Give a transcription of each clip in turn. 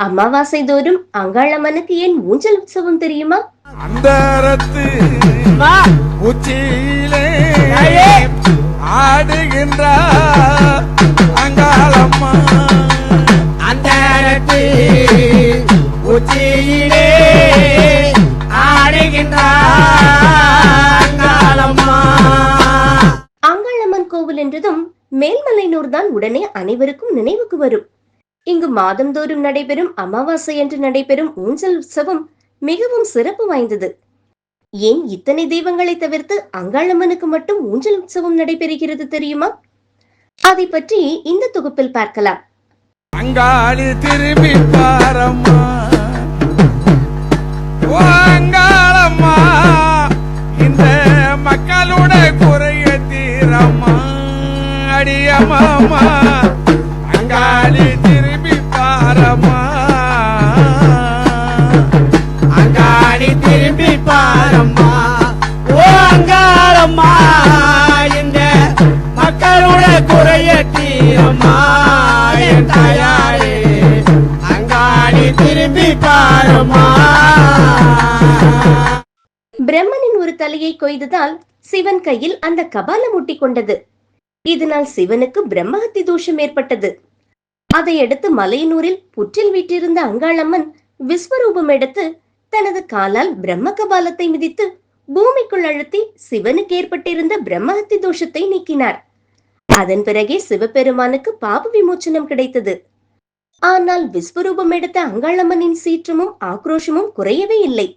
அமாவாசை தோறும் அங்காளம்மனுக்கு ஏன் ஊஞ்சல் உற்சவம் தெரியுமா? அங்காளம்மன் கோவில் என்றதும் மேல்மலைனூர் தான் உடனே அனைவருக்கும் நினைவுக்கு வரும். இங்கு மாதந்தோறும் நடைபெறும் அமாவாசை என்று நடைபெறும் ஊஞ்சல் உற்சவம் மிகவும் சிறப்பு வாய்ந்தது. ஏன் இத்தனை தெய்வங்களை தவிர்த்து அங்காளம்மனுக்கு மட்டும் ஊஞ்சல் உற்சவம் நடைபெறுகிறது தெரியுமா? அதை பற்றி இந்த தொகுப்பில் பார்க்கலாம். அங்காளி திரும்பி பாரம்மா அங்காளம்மா இந்த மக்களோட குறைய தீரம்மா. அடியம்மா இந்த மக்களோட குறைய தீரம்மா என் தாயாரே அங்காடி திரும்பி பிரம்மனின் ஒரு தலையை கொய்ததால் சிவன் கையில் அந்த கபாலம் ஒட்டிக் கொண்டது. இதனால் சிவனுக்கு பிரம்மஹத்தி தோஷம் ஏற்பட்டது. அதையடுத்து மலையனூரில் புற்றில் வீட்டிருந்த அங்காளம்மன் விஸ்வரூபம் எடுத்து தனது காலால் பிரம்ம கபாலத்தை மிதித்து பூமிக்குள் அழுத்தி சிவனுக்கு ஏற்பட்டிருந்த பிரம்மஹத்தி தோஷத்தை நீக்கினார். அதன் பிறகே சிவபெருமானுக்கு பாப விமோச்சனம் கிடைத்தது. ஆனால் விஸ்வரூபம் எடுத்த அங்காளம்மனின் சீற்றமும் ஆக்ரோஷமும் குறையவே இல்லை.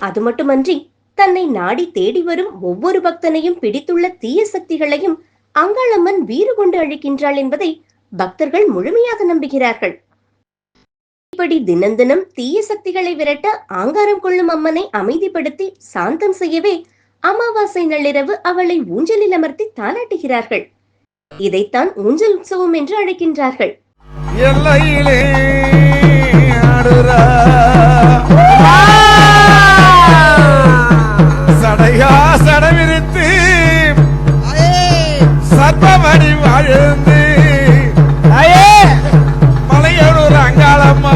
அது மட்டுமன்றி தன்னை நாடி தேடி வரும் ஒவ்வொரு பக்தனையும் பிடித்துள்ள தீய சக்திகளையும் அங்காளம்மன் வீறு கொண்டு அழிக்கின்றாள் என்பதை பக்தர்கள் முழுமையாக நம்புகிறார்கள். இப்படி தினம் தினம் தீய சக்திகளை விரட்ட ஆங்காரம் கொள்ளும் அம்மனை அமைதிப்படுத்தி சாந்தம் செய்யவே அமாவாசை நள்ளிரவு அவளை ஊஞ்சலில் அமர்த்தி தாளாட்டுகிறார்கள். இதைத்தான் ஊஞ்சல் உற்சவம் என்று அழைக்கின்றார்கள். எல்லையிலே ஆடுறா சடையா சடவிருத்து சர்ப்பமணி வாழ்ந்து மலையனூர் அங்காளம்மா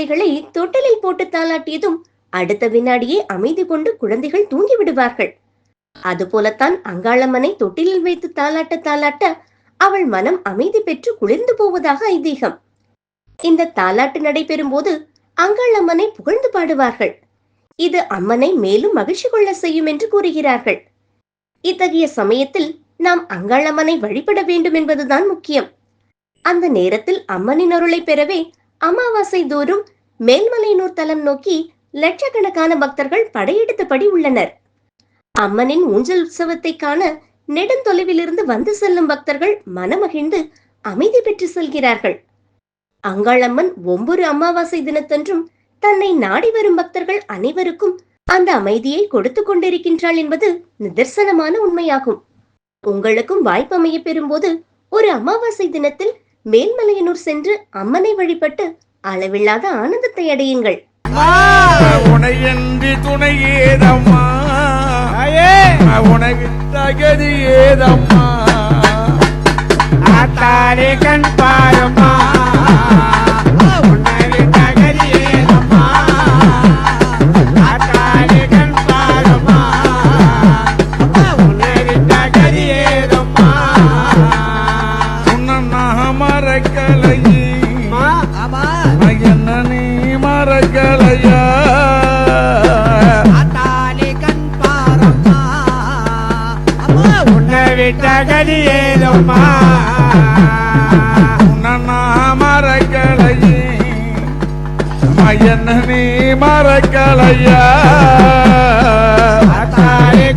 குழந்தைகளை தொட்டிலில் போட்டு தாளாட்டியதும் அடுத்த வினாடியே அமைதி கொண்டு குழந்தைகள் தூங்கி விடுவார்கள். அதுபோலத்தான் அங்காளம்மனை தொட்டிலில் வைத்து தாளாட்ட தாளாட்ட அவள் மனம் அமைதி பெற்று குளிர்ந்து போவதாக ஐதீகம். இந்த தாலாட்டு நடைபெறும் போது அங்காளம்மனை புகழ்ந்து பாடுவார்கள். இது அம்மனை மேலும் மகிழ்ச்சி கொள்ள செய்யும் என்று கூறுகிறார்கள். இத்தகைய சமயத்தில் நாம் அங்காளம்மனை வழிபட வேண்டும் என்பதுதான் முக்கியம். அந்த நேரத்தில் அம்மனின் அருளை பெறவே அமாவாசை தோறும் மேல்மலையனூர் தலம் நோக்கி லட்சக்கணக்கான பக்தர்கள் படையெடுத்தபடி உள்ளனர். அம்மனின் ஊஞ்சல் உற்சவத்தை காண நெடுந்தொலைவிலிருந்து வந்து செல்லும் பக்தர்கள் மனமகிழ்ந்து அமைதி பெற்று செல்கிறார்கள். அங்காளம்மன் ஒவ்வொரு அமாவாசை தினத்தன்றும் தன்னை நாடி வரும் பக்தர்கள் அனைவருக்கும் அந்த அமைதியை கொடுத்து கொண்டிருக்கின்றாள் என்பது நிதர்சனமான உண்மையாகும். உங்களுக்கும் வாய்ப்பு அமைய பெறும்போது ஒரு அமாவாசை தினத்தில் மேல்மலையனூர் சென்று அம்மனை வழிபட்டு அளவில்லாத ஆனந்தத்தை அடையுங்கள். உனை என்று துணை ஏதம்மா உனக்கு தகதி ஏதம்மா. ஆத்தாரே கண் விட்ட கதி ஏதம்மா மறக்கலையே அம்மா என்ன நீ மறக்கலையா அத்தாரே